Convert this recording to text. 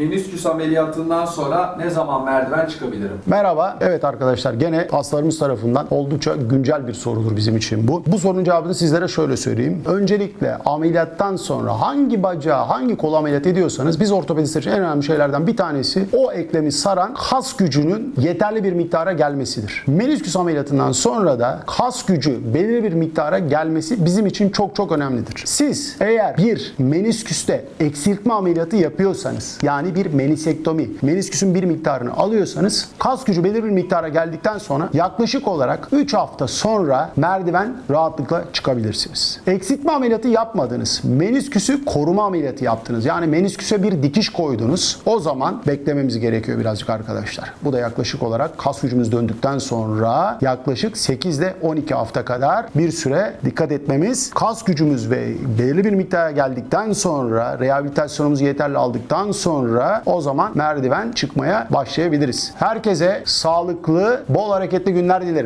Menisküs ameliyatından sonra ne zaman merdiven çıkabilirim? Merhaba. Evet arkadaşlar gene hastalarımız tarafından oldukça güncel bir sorudur bizim için bu. Bu sorunun cevabını sizlere şöyle söyleyeyim. Öncelikle ameliyattan sonra hangi bacağı, hangi kolu ameliyat ediyorsanız biz ortopedistler için en önemli şeylerden bir tanesi o eklemi saran kas gücünün yeterli bir miktara gelmesidir. Menisküs ameliyatından sonra da kas gücü belirli bir miktara gelmesi bizim için çok çok önemlidir. Siz eğer bir menisküste eksiltme ameliyatı yapıyorsanız yani bir menisektomi, menisküsün bir miktarını alıyorsanız kas gücü belirli bir miktara geldikten sonra yaklaşık olarak 3 hafta sonra merdiven rahatlıkla çıkabilirsiniz. Eksiltme ameliyatı yapmadınız. Menisküsü koruma ameliyatı yaptınız. Yani menisküse bir dikiş koydunuz. O zaman beklememiz gerekiyor birazcık arkadaşlar. Bu da yaklaşık olarak kas gücümüz döndükten sonra yaklaşık 8 ile 12 hafta kadar bir süre dikkat etmemiz. Kas gücümüz ve belirli bir miktara geldikten sonra rehabilitasyonumuzu yeterli aldıktan sonra o zaman merdiven çıkmaya başlayabiliriz. Herkese sağlıklı, bol hareketli günler dilerim.